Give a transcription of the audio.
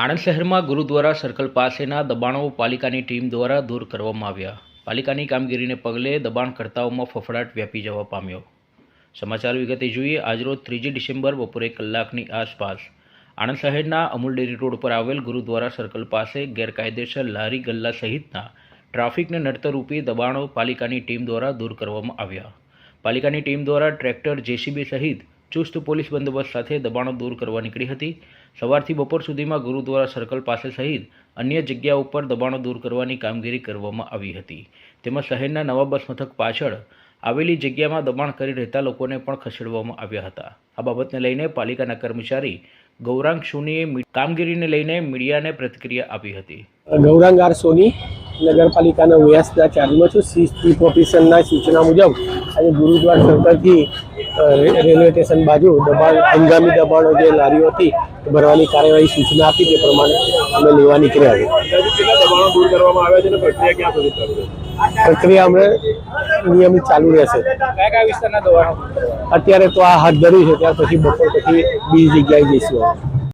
આણંદ શહેરમાં ગુરુદ્વારા સર્કલ પાસેના દબાણો પાલિકાની ટીમ દ્વારા દૂર કરવામાં આવ્યા. પાલિકાની કામગીરીને પગલે દબાણકર્તાઓમાં ફફડાટ વ્યાપી જવા પામ્યો. સમાચાર વિગતે જોઈએ, આજરોજ ત્રીજી ડિસેમ્બર બપોરે કલાકની આસપાસ આણંદ શહેરના અમૂલ ડેરી રોડ પર આવેલ ગુરુદ્વારા સર્કલ પાસે ગેરકાયદેસર લારી ગલ્લા સહિતના ટ્રાફિકને નડતરરૂપી દબાણો પાલિકાની ટીમ દ્વારા દૂર કરવામાં આવ્યા. પાલિકાની ટીમ દ્વારા ટ્રેક્ટર જેસીબી સહિત ચુસ્ત પોલીસ બંદોબસ્ત સાથે દબાણો દૂર કરવા નીકળી હતી. સવારથી બપોર સુધીમાં ગુરુદ્વારા સર્કલ પાસે સહિત અન્ય જગ્યા ઉપર દબાણો દૂર કરવાની કામગીરી કરવામાં આવી હતી. તેમજ શહેરના નવા બસ મથક પાછળ આવેલી જગ્યામાં દબાણ કરી રહેતા લોકોને પણ ખસેડવામાં આવ્યા હતા. આ બાબતને લઈને પાલિકાના કર્મચારી ગૌરાંગ સોનીએ કામગીરીને લઈને મીડિયાને પ્રતિક્રિયા આપી હતી. ગૌરાંગ આર સોની નગરપાલિકાના વ્યાસના ચાર્જમાં છું. સી ઓફિસરના સૂચના મુજબ આજે ગુરુદ્વાર સર્કલથી રે- રેલવે સ્ટેશન બાજુ દબાણ હંગામી દબાણો જે લારીઓ હતી ભરવાની કાર્યવાહી સૂચના આપી તે પ્રમાણે અમે લેવા નીકળ્યા છે પ્રક્રિયા અમે નિયમિત ચાલુ રહેશે. કયા કયા વિસ્તારના દબાણો? અત્યારે તો આ હાથ ધર્યું છે ત્યાર પછી બપોર પછી બીજી જગ્યાએ જઈશું.